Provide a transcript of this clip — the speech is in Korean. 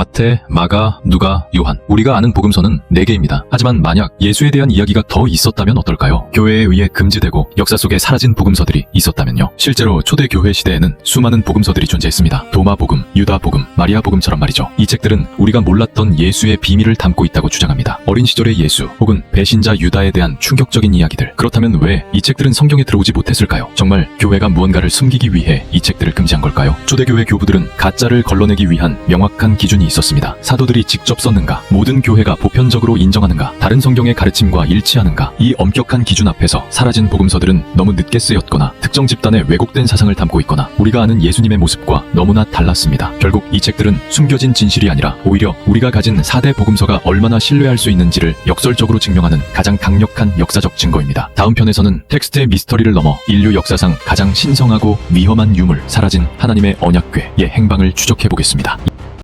마태, 마가, 누가, 요한. 우리가 아는 복음서는 4개입니다. 하지만 만약 예수에 대한 이야기가 더 있었다면 어떨까요? 교회에 의해 금지되고 역사 속에 사라진 복음서들이 있었다면요. 실제로 초대 교회 시대에는 수많은 복음서들이 존재했습니다. 도마 복음, 유다 복음, 마리아 복음처럼 말이죠. 이 책들은 우리가 몰랐던 예수의 비밀을 담고 있다고 주장합니다. 어린 시절의 예수 혹은 배신자 유다에 대한 충격적인 이야기들. 그렇다면 왜 이 책들은 성경에 들어오지 못했을까요? 정말 교회가 무언가를 숨기기 위해 이 책들을 금 지한 걸까요? 초대교회 교부들은 가짜를 걸러내기 위한 명확한 기준이 있었습니다. 사도들이 직접 썼는가? 모든 교회가 보편적으로 인정하는가? 다른 성경의 가르침과 일치하는가? 이 엄격한 기준 앞에서 사라진 복음서들은 너무 늦게 쓰였거나 특정 집단의 왜곡된 사상을 담고 있거나 우리가 아는 예수님의 모습과 너무나 달랐습니다. 결국 이 책들은 숨겨진 진실이 아니라 오히려 우리가 가진 4대 복음서가 얼마나 신뢰할 수 있는지를 역설적으로 증명하는 가장 강력한 역사적 증거입니다. 다음 편에서는 텍스트의 미스터리를 넘어 인류 역사상 가장 신성하고 위험한 유물, 사라진 하나님의 언약궤의 행방을 추적해 보겠습니다.